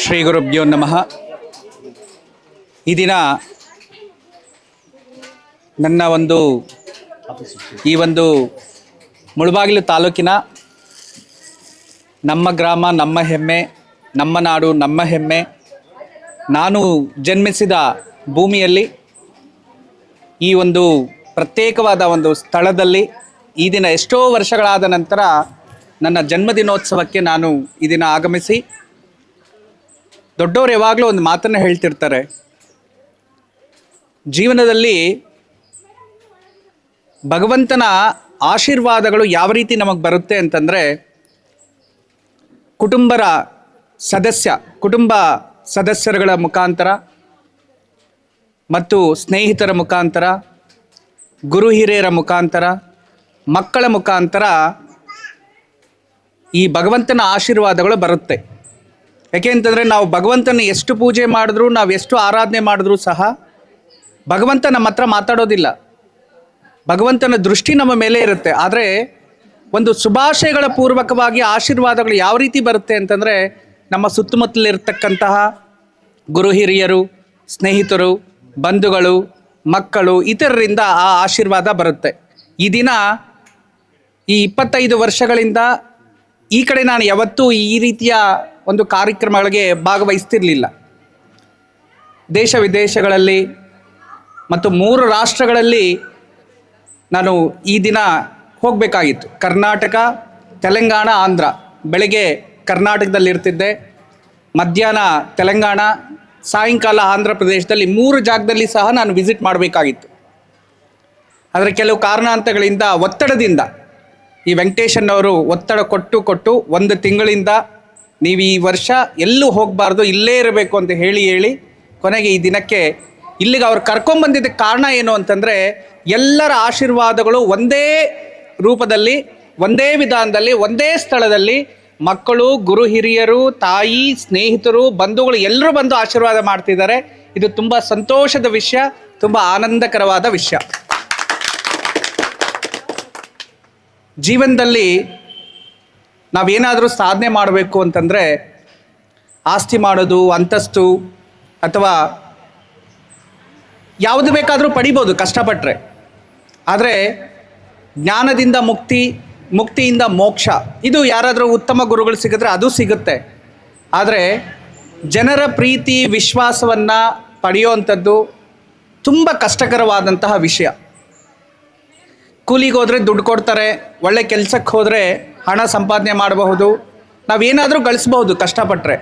ಶ್ರೀ ಗುರುಭ್ಯೋ ನಮಃ. ಈ ದಿನ ನನ್ನ ಒಂದು, ಈ ಒಂದು ಮುಳಬಾಗಿಲು ತಾಲೂಕಿನ ನಮ್ಮ ಗ್ರಾಮ, ನಮ್ಮ ಹೆಮ್ಮೆ, ನಮ್ಮ ನಾಡು, ನಮ್ಮ ಹೆಮ್ಮೆ. ನಾನು ಜನ್ಮಿಸಿದ ಭೂಮಿಯಲ್ಲಿ ಈ ಒಂದು ಪ್ರತ್ಯೇಕವಾದ ಒಂದು ಸ್ಥಳದಲ್ಲಿ ಈ ದಿನ ಎಷ್ಟೋ ವರ್ಷಗಳಾದ ನಂತರ ನನ್ನ ಜನ್ಮದಿನೋತ್ಸವಕ್ಕೆ ನಾನು ಈ ದಿನ ಆಗಮಿಸಿ ದೊಡ್ಡವರು ಯಾವಾಗಲೂ ಒಂದು ಮಾತನ್ನು ಹೇಳ್ತಿರ್ತಾರೆ. ಜೀವನದಲ್ಲಿ ಭಗವಂತನ ಆಶೀರ್ವಾದಗಳು ಯಾವ ರೀತಿ ನಮಗೆ ಬರುತ್ತೆ ಅಂತಂದರೆ, ಕುಟುಂಬರ ಸದಸ್ಯ, ಕುಟುಂಬ ಸದಸ್ಯರುಗಳ ಮುಖಾಂತರ ಮತ್ತು ಸ್ನೇಹಿತರ ಮುಖಾಂತರ, ಗುರು ಹಿರಿಯರ ಮುಖಾಂತರ, ಮಕ್ಕಳ ಮುಖಾಂತರ ಈ ಭಗವಂತನ ಆಶೀರ್ವಾದಗಳು ಬರುತ್ತೆ. ಯಾಕೆ ಅಂತಂದರೆ ನಾವು ಭಗವಂತನ ಎಷ್ಟು ಪೂಜೆ ಮಾಡಿದ್ರು, ನಾವು ಎಷ್ಟು ಆರಾಧನೆ ಮಾಡಿದ್ರೂ ಸಹ ಭಗವಂತ ನಮ್ಮ ಹತ್ರ ಮಾತಾಡೋದಿಲ್ಲ. ಭಗವಂತನ ದೃಷ್ಟಿ ನಮ್ಮ ಮೇಲೆ ಇರುತ್ತೆ. ಆದರೆ ಒಂದು ಶುಭಾಶಯಗಳ ಪೂರ್ವಕವಾಗಿ ಆಶೀರ್ವಾದಗಳು ಯಾವ ರೀತಿ ಬರುತ್ತೆ ಅಂತಂದರೆ ನಮ್ಮ ಸುತ್ತಮುತ್ತಲಿರ್ತಕ್ಕಂತಹ ಗುರು ಹಿರಿಯರು, ಸ್ನೇಹಿತರು, ಬಂಧುಗಳು, ಮಕ್ಕಳು ಇತರರಿಂದ ಆ ಆಶೀರ್ವಾದ ಬರುತ್ತೆ. ಈ ದಿನ ಈ ಇಪ್ಪತ್ತೈದು ವರ್ಷಗಳಿಂದ ಈ ಕಡೆ ನಾನು ಯಾವತ್ತೂ ಈ ರೀತಿಯ ಒಂದು ಕಾರ್ಯಕ್ರಮಗಳಿಗೆ ಭಾಗವಹಿಸ್ತಿರಲಿಲ್ಲ. ದೇಶ ವಿದೇಶಗಳಲ್ಲಿ ಮತ್ತು ಮೂರು ರಾಷ್ಟ್ರಗಳಲ್ಲಿ ನಾನು ಈ ದಿನ ಹೋಗಬೇಕಾಗಿತ್ತು. ಕರ್ನಾಟಕ, ತೆಲಂಗಾಣ, ಆಂಧ್ರ. ಬೆಳಗ್ಗೆ ಕರ್ನಾಟಕದಲ್ಲಿ ಇರ್ತಿದ್ದೆ ಮಧ್ಯಾಹ್ನ ತೆಲಂಗಾಣ, ಸಾಯಂಕಾಲ ಆಂಧ್ರ ಪ್ರದೇಶದಲ್ಲಿ ಮೂರು ಜಾಗದಲ್ಲಿ ಸಹ ನಾನು ವಿಸಿಟ್ ಮಾಡಬೇಕಾಗಿತ್ತು. ಆದರೆ ಕೆಲವು ಕಾರಣಾಂತಗಳಿಂದ ಒತ್ತಡದಿಂದ ಈ ವೆಂಕಟೇಶನ್ ಅವರು ಒತ್ತಡ ಕೊಟ್ಟು ಕೊಟ್ಟು ಒಂದು ತಿಂಗಳಿಂದ ನೀವು ಈ ವರ್ಷ ಎಲ್ಲೂ ಹೋಗಬಾರ್ದು, ಇಲ್ಲೇ ಇರಬೇಕು ಅಂತ ಹೇಳಿ ಹೇಳಿ ಕೊನೆಗೆ ಈ ದಿನಕ್ಕೆ ಇಲ್ಲಿಗೆ ಅವ್ರು ಕರ್ಕೊಂಬಂದಿದ್ದಕ್ಕೆ ಕಾರಣ ಏನು ಅಂತಂದರೆ ಎಲ್ಲರ ಆಶೀರ್ವಾದಗಳು ಒಂದೇ ರೂಪದಲ್ಲಿ, ಒಂದೇ ವಿಧಾನದಲ್ಲಿ, ಒಂದೇ ಸ್ಥಳದಲ್ಲಿ ಮಕ್ಕಳು, ಗುರು ಹಿರಿಯರು, ತಾಯಿ, ಸ್ನೇಹಿತರು, ಬಂಧುಗಳು ಎಲ್ಲರೂ ಬಂದು ಆಶೀರ್ವಾದ ಮಾಡ್ತಿದ್ದಾರೆ. ಇದು ತುಂಬ ಸಂತೋಷದ ವಿಷಯ, ತುಂಬ ಆನಂದಕರವಾದ ವಿಷಯ. ಜೀವನದಲ್ಲಿ ನಾವೇನಾದರೂ ಸಾಧನೆ ಮಾಡಬೇಕು ಅಂತಂದರೆ ಆಸ್ತಿ ಮಾಡೋದು, ಅಂತಸ್ತು, ಅಥವಾ ಯಾವುದು ಬೇಕಾದರೂ ಪಡಿಬೋದು ಕಷ್ಟಪಟ್ಟರೆ ಆದರೆ ಜ್ಞಾನದಿಂದ ಮುಕ್ತಿ, ಮುಕ್ತಿಯಿಂದ ಮೋಕ್ಷ, ಇದು ಯಾರಾದರೂ ಉತ್ತಮ ಗುರುಗಳು ಸಿಗಿದ್ರೆ ಅದು ಸಿಗುತ್ತೆ. ಆದರೆ ಜನರ ಪ್ರೀತಿ, ವಿಶ್ವಾಸವನ್ನು ಪಡೆಯುವಂಥದ್ದು ತುಂಬ ಕಷ್ಟಕರವಾದಂತಹ ವಿಷಯ. ಕೂಲಿಗೆ ಹೋದರೆ ದುಡ್ಡು ಕೊಡ್ತಾರೆ, ಒಳ್ಳೆ ಕೆಲಸಕ್ಕೆ ಹೋದರೆ ಹಣ ಸಂಪಾದನೆ ಮಾಡಬಹುದು. ನಾವೇನಾದರೂ ಗಳಿಸ್ಬಹುದು ಕಷ್ಟಪಟ್ಟರೆ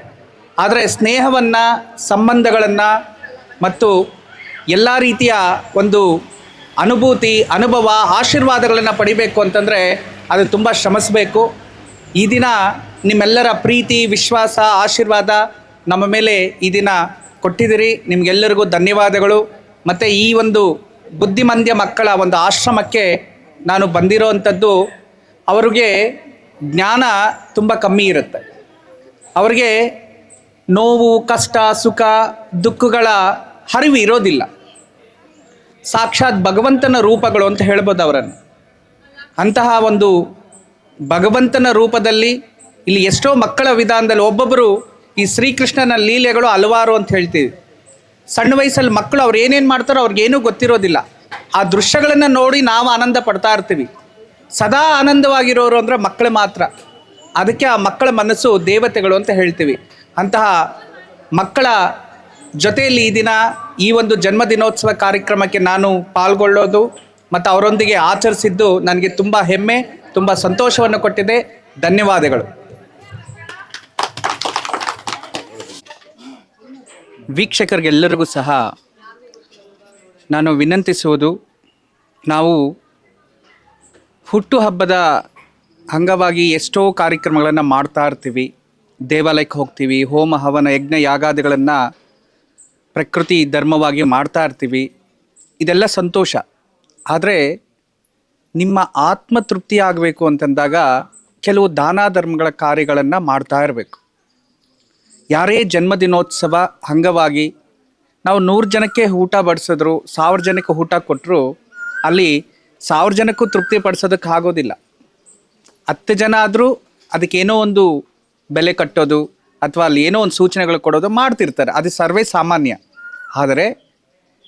ಆದರೆ ಸ್ನೇಹವನ್ನು, ಸಂಬಂಧಗಳನ್ನು ಮತ್ತು ಎಲ್ಲ ರೀತಿಯ ಒಂದು ಅನುಭೂತಿ, ಅನುಭವ, ಆಶೀರ್ವಾದಗಳನ್ನು ಪಡಿಬೇಕು ಅಂತಂದರೆ ಅದು ತುಂಬ ಶ್ರಮಿಸಬೇಕು. ಈ ದಿನ ನಿಮ್ಮೆಲ್ಲರ ಪ್ರೀತಿ, ವಿಶ್ವಾಸ, ಆಶೀರ್ವಾದ ನಮ್ಮ ಮೇಲೆ ಈ ದಿನ ಕೊಟ್ಟಿದ್ದೀರಿ. ನಿಮಗೆಲ್ಲರಿಗೂ ಧನ್ಯವಾದಗಳು. ಮತ್ತು ಈ ಒಂದು ಬುದ್ಧಿಮಂದ್ಯ ಮಕ್ಕಳ ಒಂದು ಆಶ್ರಮಕ್ಕೆ ನಾನು ಬಂದಿರೋವಂಥದ್ದು ಅವ್ರಿಗೆ ಜ್ಞಾನ ತುಂಬ ಕಮ್ಮಿ ಇರುತ್ತೆ. ಅವ್ರಿಗೆ ನೋವು, ಕಷ್ಟ, ಸುಖ, ದುಃಖಗಳ ಹರಿವು ಇರೋದಿಲ್ಲ. ಸಾಕ್ಷಾತ್ ಭಗವಂತನ ರೂಪಗಳು ಅಂತ ಹೇಳ್ಬೋದು ಅವರನ್ನು. ಅಂತಹ ಒಂದು ಭಗವಂತನ ರೂಪದಲ್ಲಿ ಇಲ್ಲಿ ಎಷ್ಟೋ ಮಕ್ಕಳ ವಿಧಾನದಲ್ಲಿ ಒಬ್ಬೊಬ್ಬರು ಈ ಶ್ರೀಕೃಷ್ಣನ ಲೀಲೆಗಳು ಹಲವಾರು ಅಂತ ಹೇಳ್ತೀವಿ. ಸಣ್ಣ ವಯಸ್ಸಲ್ಲಿ ಮಕ್ಕಳು ಅವ್ರು ಏನೇನು ಮಾಡ್ತಾರೋ ಅವ್ರಿಗೇನೂ ಗೊತ್ತಿರೋದಿಲ್ಲ. ಆ ದೃಶ್ಯಗಳನ್ನು ನೋಡಿ ನಾವು ಆನಂದ ಪಡ್ತಾ ಇರ್ತೀವಿ. ಸದಾ ಆನಂದವಾಗಿರೋರು ಅಂದರೆ ಮಕ್ಕಳು ಮಾತ್ರ. ಅದಕ್ಕೆ ಆ ಮಕ್ಕಳ ಮನಸ್ಸು ದೇವತೆಗಳು ಅಂತ ಹೇಳ್ತೀವಿ. ಅಂತಹ ಮಕ್ಕಳ ಜೊತೆಯಲ್ಲಿ ಈ ದಿನ ಈ ಒಂದು ಜನ್ಮದಿನೋತ್ಸವ ಕಾರ್ಯಕ್ರಮಕ್ಕೆ ನಾನು ಪಾಲ್ಗೊಳ್ಳೋದು ಮತ್ತು ಅವರೊಂದಿಗೆ ಆಚರಿಸಿದ್ದು ನನಗೆ ತುಂಬ ಹೆಮ್ಮೆ, ತುಂಬ ಸಂತೋಷವನ್ನು ಕೊಟ್ಟಿದೆ. ಧನ್ಯವಾದಗಳು. ವೀಕ್ಷಕರಿಗೆಲ್ಲರಿಗೂ ಸಹ ನಾನು ವಿನಂತಿಸುವುದು, ನಾವು ಹುಟ್ಟುಹಬ್ಬದ ಅಂಗವಾಗಿ ಎಷ್ಟೋ ಕಾರ್ಯಕ್ರಮಗಳನ್ನು ಮಾಡ್ತಾ ಇರ್ತೀವಿ. ದೇವಾಲಯಕ್ಕೆ ಹೋಗ್ತೀವಿ, ಹೋಮ, ಹವನ, ಯಜ್ಞ, ಯಾಗಾದಿಗಳನ್ನು ಪ್ರಕೃತಿ ಧರ್ಮವಾಗಿ ಮಾಡ್ತಾ ಇರ್ತೀವಿ. ಇದೆಲ್ಲ ಸಂತೋಷ. ಆದರೆ ನಿಮ್ಮ ಆತ್ಮ ತೃಪ್ತಿ ಆಗಬೇಕು ಅಂತಂದಾಗ ಕೆಲವು ದಾನ ಧರ್ಮಗಳ ಕಾರ್ಯಗಳನ್ನು ಮಾಡ್ತಾ ಇರಬೇಕು. ಯಾರೇ ಜನ್ಮದಿನೋತ್ಸವ ಅಂಗವಾಗಿ ನಾವು ನೂರು ಜನಕ್ಕೆ ಊಟ ಬಡಿಸಿದ್ರು, ಸಾವಿರ ಜನಕ್ಕೆ ಊಟ ಕೊಟ್ಟರು ಅಲ್ಲಿ ಸಾವಿರ ಜನಕ್ಕೂ ತೃಪ್ತಿ ಪಡಿಸೋದಕ್ಕೆ ಆಗೋದಿಲ್ಲ. ಹತ್ತು ಜನ ಆದರೂ ಅದಕ್ಕೇನೋ ಒಂದು ಬೆಲೆ ಕಟ್ಟೋದು, ಅಥವಾ ಅಲ್ಲಿ ಏನೋ ಒಂದು ಸೂಚನೆಗಳು ಕೊಡೋದು ಮಾಡ್ತಿರ್ತಾರೆ. ಅದು ಸರ್ವೇ ಸಾಮಾನ್ಯ. ಆದರೆ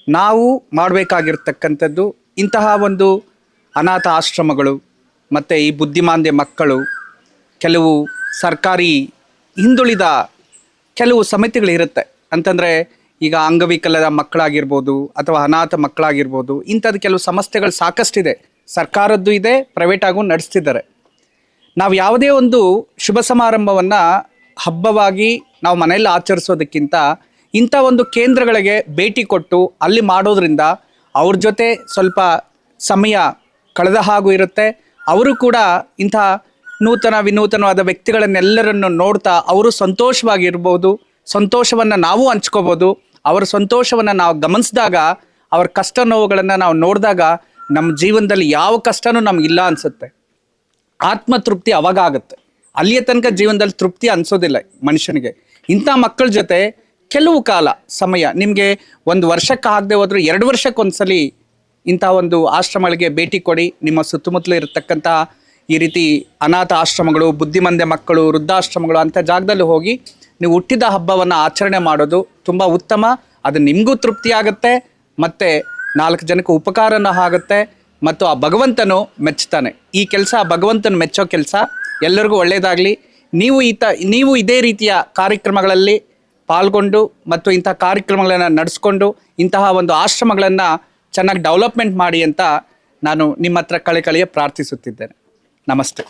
ನಾವು ಮಾಡಬೇಕಾಗಿರ್ತಕ್ಕಂಥದ್ದು ಇಂತಹ ಒಂದು ಅನಾಥ ಆಶ್ರಮಗಳು, ಮತ್ತು ಈ ಬುದ್ಧಿಮಾಂದ್ಯ ಮಕ್ಕಳು, ಕೆಲವು ಸರ್ಕಾರಿ ಹಿಂದುಳಿದ ಕೆಲವು ಸಮಿತಿಗಳಿರುತ್ತೆ. ಅಂತಂದರೆ ಈಗ ಅಂಗವಿಕಲದ ಮಕ್ಕಳಾಗಿರ್ಬೋದು ಅಥವಾ ಅನಾಥ ಮಕ್ಕಳಾಗಿರ್ಬೋದು ಇಂಥದ್ದು ಕೆಲವು ಸಮಸ್ಯೆಗಳು ಸಾಕಷ್ಟಿದೆ. ಸರ್ಕಾರದ್ದು ಇದೆ ಪ್ರೈವೇಟ್ ಆಗೂ ನಡೆಸ್ತಿದ್ದಾರೆ. ನಾವು ಯಾವುದೇ ಒಂದು ಶುಭ ಸಮಾರಂಭವನ್ನು ಹಬ್ಬವಾಗಿ ನಾವು ಮನೆಯಲ್ಲಿ ಆಚರಿಸೋದಕ್ಕಿಂತ ಇಂಥ ಒಂದು ಕೇಂದ್ರಗಳಿಗೆ ಭೇಟಿ ಕೊಟ್ಟು ಅಲ್ಲಿ ಮಾಡೋದ್ರಿಂದ ಅವ್ರ ಜೊತೆ ಸ್ವಲ್ಪ ಸಮಯ ಕಳೆದ ಹಾಗೂ ಇರುತ್ತೆ. ಅವರು ಕೂಡ ಇಂಥ ನೂತನ ವಿನೂತನವಾದ ವ್ಯಕ್ತಿಗಳನ್ನೆಲ್ಲರನ್ನು ನೋಡ್ತಾ ಅವರು ಸಂತೋಷವಾಗಿರ್ಬೋದು, ಸಂತೋಷವನ್ನು ನಾವು ಹಂಚ್ಕೋಬೋದು. ಅವರ ಸಂತೋಷವನ್ನು ನಾವು ಗಮನಿಸಿದಾಗ, ಅವ್ರ ಕಷ್ಟ ನೋವುಗಳನ್ನು ನಾವು ನೋಡಿದಾಗ ನಮ್ಮ ಜೀವನದಲ್ಲಿ ಯಾವ ಕಷ್ಟನೂ ನಮಗಿಲ್ಲ ಅನಿಸುತ್ತೆ. ಆತ್ಮತೃಪ್ತಿ ಅವಾಗ ಆಗುತ್ತೆ. ಅಲ್ಲಿಯ ತನಕ ಜೀವನದಲ್ಲಿ ತೃಪ್ತಿ ಅನಿಸೋದಿಲ್ಲ ಮನುಷ್ಯನಿಗೆ. ಇಂಥ ಮಕ್ಕಳ ಜೊತೆ ಕೆಲವು ಕಾಲ ಸಮಯ, ನಿಮಗೆ ಒಂದು ವರ್ಷಕ್ಕೆ ಆಗದೆ ಹೋದ್ರೆ ಎರಡು ವರ್ಷಕ್ಕೊಂದ್ಸಲಿ ಇಂಥ ಒಂದು ಆಶ್ರಮಗಳಿಗೆ ಭೇಟಿ ಕೊಡಿ. ನಿಮ್ಮ ಸುತ್ತಮುತ್ತಲು ಇರತಕ್ಕಂಥ ಈ ರೀತಿ ಅನಾಥ ಆಶ್ರಮಗಳು, ಬುದ್ಧಿಮಂದೆ ಮಕ್ಕಳು, ವೃದ್ಧಾಶ್ರಮಗಳು ಅಂಥ ಜಾಗದಲ್ಲಿ ಹೋಗಿ ನೀವು ಹುಟ್ಟಿದ ಹಬ್ಬವನ್ನು ಆಚರಣೆ ಮಾಡೋದು ತುಂಬ ಉತ್ತಮ, ಅದು ನಿಮಗೂ ತೃಪ್ತಿ ಆಗುತ್ತೆ, ಮತ್ತು ನಾಲ್ಕು ಜನಕ್ಕೆ ಉಪಕಾರನ ಆಗುತ್ತೆ, ಮತ್ತು ಆ ಭಗವಂತನು ಮೆಚ್ಚುತ್ತಾನೆ ಈ ಕೆಲಸ ಭಗವಂತನ ಮೆಚ್ಚೋ ಕೆಲಸ ಎಲ್ಲರಿಗೂ ಒಳ್ಳೆಯದಾಗಲಿ ನೀವು ಈತ, ನೀವು ಇದೇ ರೀತಿಯ ಕಾರ್ಯಕ್ರಮಗಳಲ್ಲಿ ಪಾಲ್ಗೊಂಡು ಮತ್ತು ಇಂತಹ ಕಾರ್ಯಕ್ರಮಗಳನ್ನು ನಡೆಸ್ಕೊಂಡು ಇಂತಹ ಒಂದು ಆಶ್ರಮಗಳನ್ನು ಚೆನ್ನಾಗಿ ಡೆವಲಪ್ಮೆಂಟ್ ಮಾಡಿ ಅಂತ ನಾನು ನಿಮ್ಮ ಹತ್ರ ಕಳೆ ಕಳೆಯ ಪ್ರಾರ್ಥಿಸುತ್ತಿದ್ದೇನೆ. ನಮಸ್ತೆ.